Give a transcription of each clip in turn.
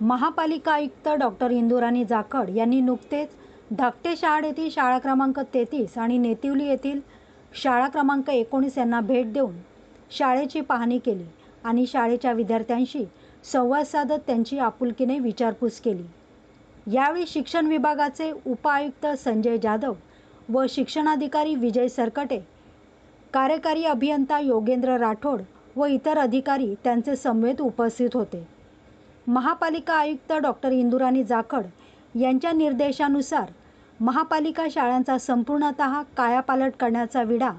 महापालिका आयुक्त डॉक्टर इंदुराणी जाखड यांनी नुकतेच धाकटे शहाड येथील शाळा क्रमांक तेहतीस आणि नेतिवली येथील शाळा क्रमांक एकोणीस यांना भेट देऊन शाळेची पाहणी केली आणि शाळेच्या विद्यार्थ्यांशी संवाद साधत त्यांची आपुलकीने विचारपूस केली. यावेळी शिक्षण विभागाचे उपआयुक्त संजय जाधव व शिक्षणाधिकारी विजय सरकटे कार्यकारी अभियंता योगेंद्र राठोड व इतर अधिकारी त्यांचे समवेत उपस्थित होते. महापालिका आयुक्त डॉक्टर इंदुराणी जाखड यांच्या निर्देशानुसार महापालिका शाळांचा संपूर्णतः कायापालट करण्याचा विडा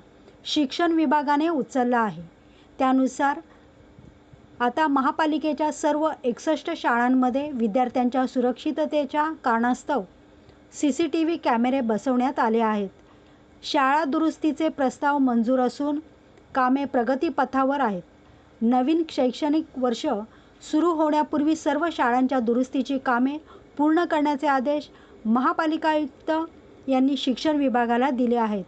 शिक्षण विभागाने उचलला आहे. त्यानुसार आता महापालिकेच्या सर्व एकसष्ट शाळांमध्ये विद्यार्थ्यांच्या सुरक्षिततेच्या कारणास्तव सी सी टी व्ही कॅमेरे बसवण्यात आले आहेत. शाळा दुरुस्तीचे प्रस्ताव मंजूर असून कामे प्रगतीपथावर आहेत. नवीन शैक्षणिक वर्ष सुरू होण्यापूर्वी सर्व शाळांच्या दुरुस्तीची कामे पूर्ण करण्याचे आदेश महापालिका आयुक्त यांनी शिक्षण विभागाला दिले आहेत.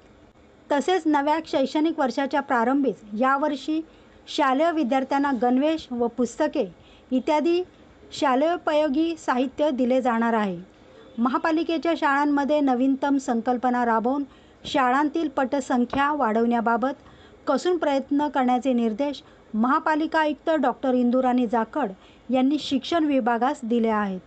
तसेच नव्या शैक्षणिक वर्षाच्या प्रारंभीच यावर्षी शालेय विद्यार्थ्यांना गणवेश व पुस्तके इत्यादी शालेयोपयोगी साहित्य दिले जाणार आहे. महापालिकेच्या शाळांमध्ये नवीनतम संकल्पना राबवून शाळांतील पटसंख्या वाढवण्याबाबत कसून प्रयत्न करण्याचे निर्देश महापालिका आयुक्त डॉक्टर इंदुराणी जाखड यांनी शिक्षण विभागास दिल्या आहेत.